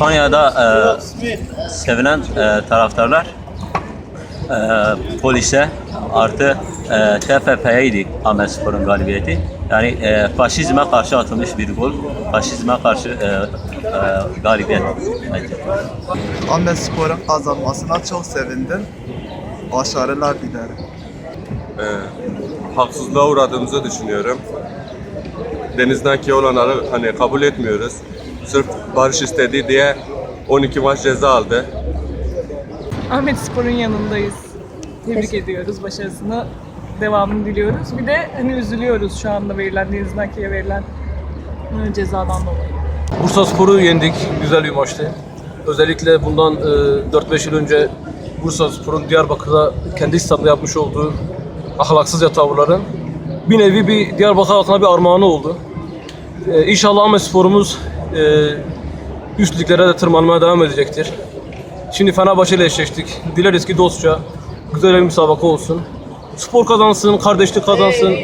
Konya'da e, sevilen e, taraftarlar e, polise artı e, TFF'ydi Ahmet Spor'un galibiyeti. Yani e, faşizme karşı atılmış bir gol. Faşizme karşı e, e, galibiyet bence. Ahmet Spor'un kazanmasına çok sevindim. Başarılar dilerim. e, haksızlığa uğradığımızı düşünüyorum. Denizdeki olanları hani kabul etmiyoruz. Sırf barış istedi diye 12 maç ceza aldı. Ahmet Spor'un yanındayız. Tebrik ediyoruz başarısını. Devamını diliyoruz. Bir de hani üzülüyoruz şu anda verilen Deniz Naki'ye verilen e, cezadan dolayı. Bursa Spor'u yendik. Güzel bir maçtı. Özellikle bundan e, 4-5 yıl önce Bursa Spor'un Diyarbakır'da kendi stadında yapmış olduğu ahlaksızca tavırların bir nevi bir Diyarbakır halkına bir armağanı oldu. E, İnşallah Ahmet Spor'umuz e, üst liglere de tırmanmaya devam edecektir. Şimdi Fenerbahçe ile eşleştik. Dileriz ki dostça güzel bir müsabaka olsun. Spor kazansın, kardeşlik kazansın.